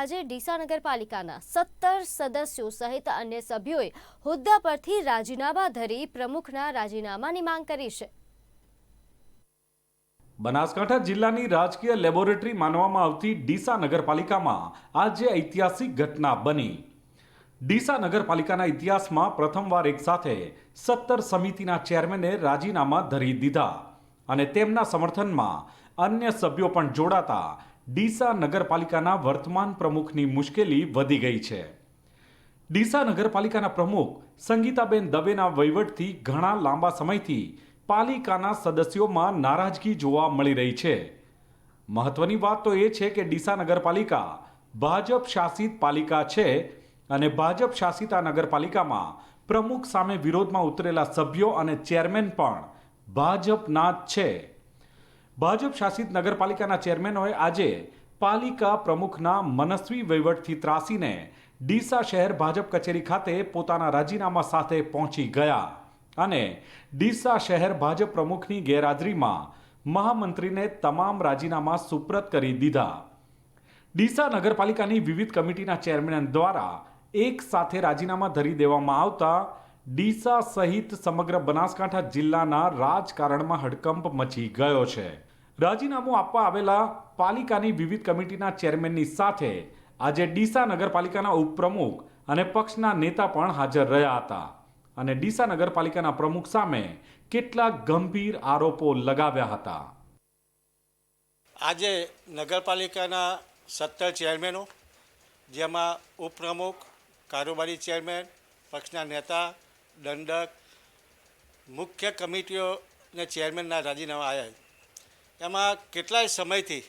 આજે ડીસા નગરપાલિકાના સત્તર સદસ્યો સહિત અન્ય સભ્યોએ હોદ્દા પરથી રાજીનામા ધરી પ્રમુખના રાજીનામાની માંગ કરી છે. બનાસકાંઠા જિલ્લાની રાજકીય લેબોરેટરી માનવામાં આવતી ડીસા નગરપાલિકામાં આજે ઐતિહાસિક ઘટના બની. ડીસા નગરપાલિકાના ઇતિહાસમાં પ્રથમવાર એક સાથે સત્તર સમિતિના ચેરમેને રાજીનામા ધરી દીધા અને તેમના સમર્થનમાં અન્ય સભ્યો પણ જોડાતા ડીસા નગરપાલિકાના વર્તમાન પ્રમુખની મુશ્કેલી વધી ગઈ છે. ડીસા નગરપાલિકાના પ્રમુખ સંગીતાબેન દવેના વહીવટથી ઘણા લાંબા સમયથી પાલિકાના સદસ્યોમાં નારાજગી જોવા મળી રહી છે. મહત્વની વાત તો એ છે કે ડીસા નગરપાલિકા ભાજપ શાસિત પાલિકા છે અને ભાજપ શાસિત આ નગરપાલિકામાં પ્રમુખ સામે વિરોધમાં ઉતરેલા સભ્યો અને ચેરમેન પણ ભાજપના જ છે. ભાજપ શાસિત નગરપાલિકાના ચેરમેનોએ આજે પાલિકા પ્રમુખના મનસ્વી વહીવટથી ત્રાસીને ડીસા શહેર ભાજપ કચેરી ખાતે પોતાના રાજીનામા સાથે પહોંચી ગયા અને ડીસા શહેર ભાજપ પ્રમુખની ગેરહાજરીમાં મહામંત્રીને તમામ રાજીનામા સુપ્રત કરી દીધા. ડીસા નગરપાલિકાની વિવિધ કમિટીના ચેરમેન દ્વારા એક સાથે રાજીનામા ધરી દેવામાં આવતા ડીસા સહિત સમગ્ર બનાસકાંઠા જિલ્લાના રાજકારણમાં હડકંપ મચી ગયો છે. રાજીનામું આપવા આવેલા પાલિકાની વિવિધ કમિટીના ચેરમેનની સાથે આજે ડીસા નગરપાલિકાના ઉપપ્રમુખ અને પક્ષના નેતા પણ હાજર રહ્યા હતા. અને ડીસા નગરપાલિકાના પ્રમુખ સામે કેટલાક ગંભીર આરોપો લગાવ્યા હતા. આજે નગરપાલિકાના સત્તર ચેરમેનો, જેમાં ઉપપ્રમુખ, કારોબારી ચેરમેન, પક્ષના નેતા દંડક, મુખ્ય કમિટીઓને ચેરમેનના રાજીનામા આવ્યા એમાં કેટલાય સમયથી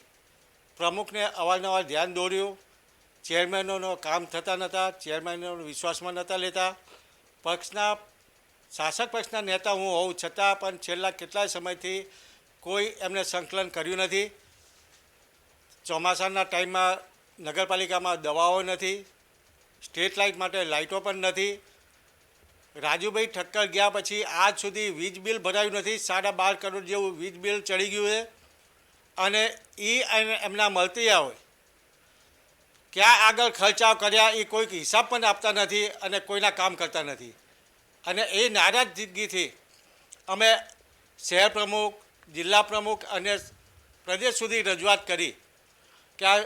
પ્રમુખને અવારનવાર ધ્યાન દોર્યું, ચેરમેનોનો કામ થતા નહોતા ચેરમેનોનો વિશ્વાસમાં નહોતા લેતા. પક્ષના, શાસક પક્ષના નેતા હું હોઉં છતાં પણ છેલ્લા કેટલાય સમયથી કોઈ એમને સંકલન કર્યું નથી. ચોમાસાના ટાઈમમાં નગરપાલિકામાં દવાઓ નથી, સ્ટ્રીટ લાઇટ માટે લાઇટો પણ નથી. રાજુભાઈ ઠક્કર ગયા પછી આજ સુધી વીજ બિલ ભરાયું નથી, સાડા બાર કરોડ જેવું વીજ બિલ ચડી ગયું છે. અને એ એમના મળતી આવે ક્યાં આગળ ખર્ચાવ કર્યા એ કોઈક હિસાબ પણ આપતા નથી અને કોઈના કામ કરતા નથી. અને એ નારાજગીથી અમે શહેર પ્રમુખ, જિલ્લા પ્રમુખ અને પ્રદેશ સુધી રજૂઆત કરી કે આ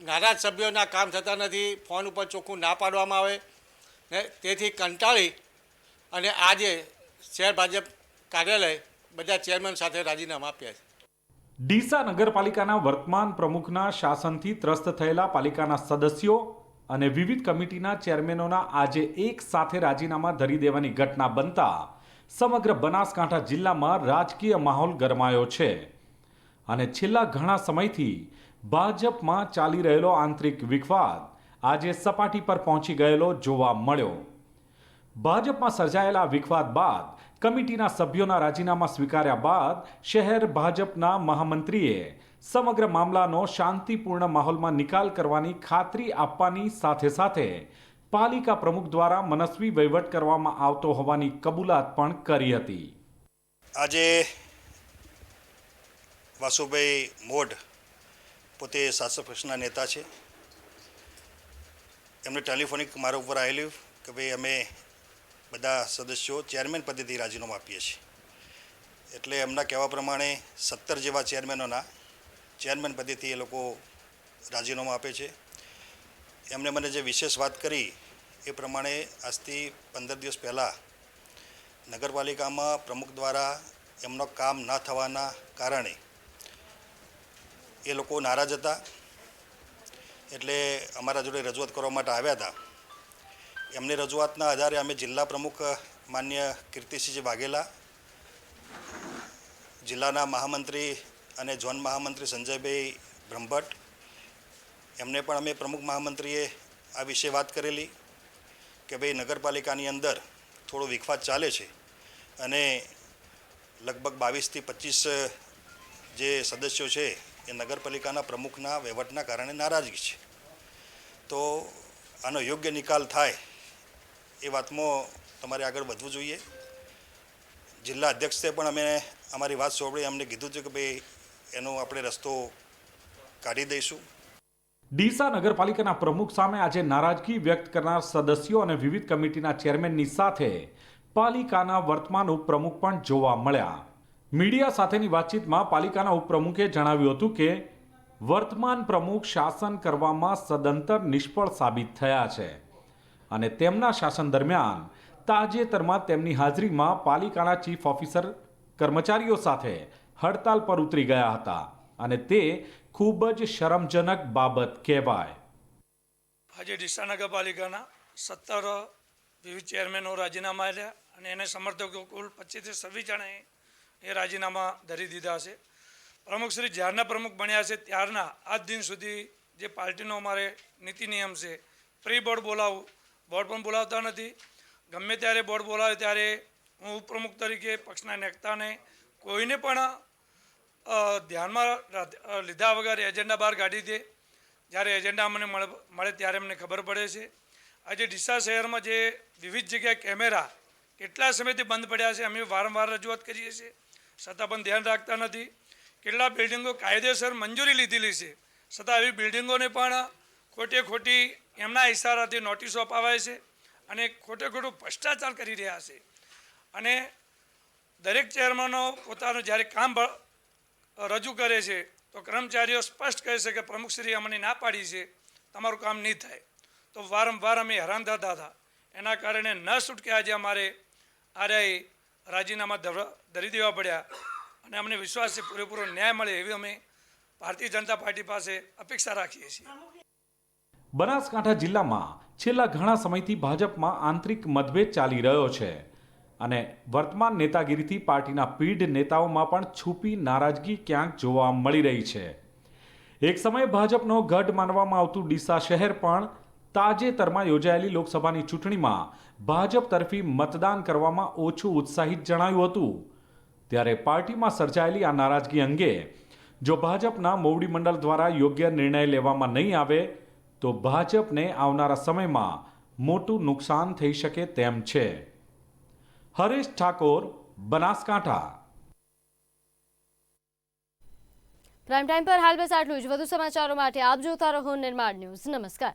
નારાજ સભ્યોના કામ થતા નથી, ફોન ઉપર ચોખ્ખું ના પાડવામાં આવે ને તેથી કંટાળી અને આજે શહેર ભાજપ કાર્યાલય બધા ચેરમેન સાથે રાજીનામા આપ્યા છે. ડીસા નગરપાલિકાના વર્તમાન પ્રમુખના શાસનથી ત્રસ્ત થયેલા પાલિકાના સદસ્યો અને વિવિધ કમિટીના ચેરમેનોના આજે એક સાથે રાજીનામા ધરી દેવાની ઘટના બનતા સમગ્ર બનાસકાંઠા જિલ્લામાં રાજકીય માહોલ ગરમાયો છે. અને છેલ્લા ઘણા સમયથી ભાજપમાં ચાલી રહેલો આંતરિક વિખવાદ આજે સપાટી પર પહોંચી ગયેલો જોવા મળ્યો. ભાજપમાં સર્જાયેલા વિખવાદ બાદ કમિટીના સભ્યોના રાજીનામા સ્વીકાર્યા બાદ શહેર ભાજપના મહામંત્રીએ સમગ્ર મામલાનો શાંતિપૂર્ણ માહોલમાં નિકાલ કરવાની ખાતરી આપવાની સાથે સાથે પાલિકા પ્રમુખ દ્વારા મનસ્વી વહીવટ કરવામાં આવતો હોવાની કબૂલાત પણ કરી હતી. આજે વાસુભાઈ મોઢ પોતે શાસક પક્ષના નેતા છે. એમને ટેલિફોનિક મારા ઉપર આવેલું કે ભાઈ અમે બધા સદસ્યો ચેરમેન પદેથી રાજીનામું આપીએ છીએ. એટલે એમના કહેવા પ્રમાણે સત્તર જેવા ચેરમેનોના ચેરમેન પદેથી એ લોકો રાજીનામું આપે છે. એમણે મને જે વિશેષ વાત કરી એ પ્રમાણે આજથી પંદર દિવસ પહેલાં નગરપાલિકામાં પ્રમુખ દ્વારા એમનો કામ ન થવાના કારણે એ લોકો નારાજ હતા. એટલે અમારા જોડે રજૂઆત કરવા માટે આવ્યા હતા. એમની રજૂઆતના આધારે અમે જિલ્લા પ્રમુખ, માન્ય કીર્તિસિંહજી વાઘેલા, જિલ્લાના મહામંત્રી અને ઝોન મહામંત્રી સંજયભાઈ બ્રહ્મભટ્ટ, એમને પણ અમે પ્રમુખ મહામંત્રીએ આ વિશે વાત કરેલી કે ભાઈ નગરપાલિકાની અંદર થોડો વિખવાદ ચાલે છે અને લગભગ બાવીસથી પચીસ જે સદસ્યો છે એ નગરપાલિકાના પ્રમુખના વહીવટના કારણે નારાજગી છે. તો આનો યોગ્ય નિકાલ થાય એ વાતમાં તમારે આગળ વધવું જોઈએ. જિલ્લા અધ્યક્ષે પણ અમે અમારી વાત સાંભળી, અમને કીધું છે કે ભાઈ, એનો આપણે રસ્તો કાઢી દઈશું. ડીસા નગરપાલિકાના પ્રમુખ સામે આજે નારાજગી વ્યક્ત કરનાર સદસ્યો અને વિવિધ કમિટીના ચેરમેનની સાથે પાલિકાના વર્તમાન ઉપપ્રમુખ પણ જોવા મળ્યા. મીડિયા સાથેની વાતચીતમાં પાલિકાના ઉપપ્રમુખે જણાવ્યું હતું કે, વર્તમાન પ્રમુખ શાસન કરવામાં સદંતર નિષ્ફળ સાબિત થયા છે. અને તેમના શાસન દરમિયાન તાજેતરમાં તેમની હાજરીમાં પાલિકાના ચીફ ઓફિસર કર્મચારીઓ સાથે હડતાલ પર ઉતરી ગયા હતા અને તે ખૂબ જ શરમજનક બાબત કહેવાય. આજે ડીસા નગરપાલિકાના સત્તર વિવિધ ચેરમેનો રાજીનામા આપ્યા અને એને સમર્થકો કુલ પચીસથી છવ્વીસ જણાએ એ રાજીનામા ધરી દીધા છે. પ્રમુખ શ્રી જ્યારના પ્રમુખ બન્યા છે ત્યારના આજ દિન સુધી જે પાર્ટીનો અમારે નીતિ નિયમ છે પ્રી બોર્ડ બોલાવું બોર્ડ પણ બોલાવતા નથી. ગમે ત્યારે બોર્ડ બોલાવે ત્યારે હું ઉપપ્રમુખ તરીકે પક્ષના નેતાને કોઈને પણ ધ્યાનમાં લીધા વગર એજન્ડા બહાર કાઢી દે. જ્યારે એજન્ડા અમને મળે ત્યારે અમને ખબર પડે છે. આજે ડીસા શહેરમાં જે વિવિધ જગ્યાએ કેમેરા કેટલા સમયથી બંધ પડ્યા છે, અમે વારંવાર રજૂઆત કરીએ છીએ. છતાં પણ ધ્યાન રાખતા નથી. કેટલા બિલ્ડિંગો કાયદેસર મંજૂરી લીધેલી છે. છતાં આવી બિલ્ડિંગોને પણ ખોટે ખોટી એમના ઇશારાથી નોટિસો અપાવાય છે અને ખોટે ખોટું ભ્રષ્ટાચાર કરી રહ્યા છે. અને દરેક ચેરમેનો પોતાનું જ્યારે કામ રજૂ કરે છે, તો કર્મચારીઓ સ્પષ્ટ કહે છે કે પ્રમુખશ્રી અમને ના પાડી છે, તમારું કામ નહીં થાય. તો વારંવાર અમે હેરાન થતા હતા. એના કારણે ન છૂટકે આજે અમારે આર્યાએ રાજીનામા ધરી દેવા પડ્યા અને અમને વિશ્વાસ છે પૂરેપૂરો ન્યાય મળે એવી અમે ભારતીય જનતા પાર્ટી પાસે અપેક્ષા રાખીએ છીએ. બનાસકાંઠા જિલ્લામાં છેલ્લા ઘણા સમયથી ભાજપમાં આંતરિક મતભેદ ચાલી રહ્યો છે અને વર્તમાન નેતાગીરીથી પાર્ટીના પીઢ નેતાઓમાં પણ છૂપી નારાજગી ક્યાંક જોવા મળી રહી છે. એક સમયે ભાજપનો ગઢ માનવામાં આવતું ડીસા શહેર પણ તાજેતરમાં યોજાયેલી લોકસભાની ચૂંટણીમાં ભાજપ તરફી મતદાન કરવામાં ઓછું ઉત્સાહિત જણાયું હતું. ત્યારે પાર્ટીમાં સર્જાયેલી આ નારાજગી અંગે જો ભાજપના મોવડી મંડળ દ્વારા યોગ્ય નિર્ણય લેવામાં નહીં આવે તો ભાજપને આવનારા સમયમાં મોટું નુકસાન થઈ શકે તેમ છે. હરેશ ઠાકોર, બનાસકાંઠા. પ્રાઇમ ટાઈમ પર હાલ બસ આટલું જ. વધુ સમાચારો માટે આપ જોતા રહો નિર્માણ ન્યૂઝ. નમસ્કાર.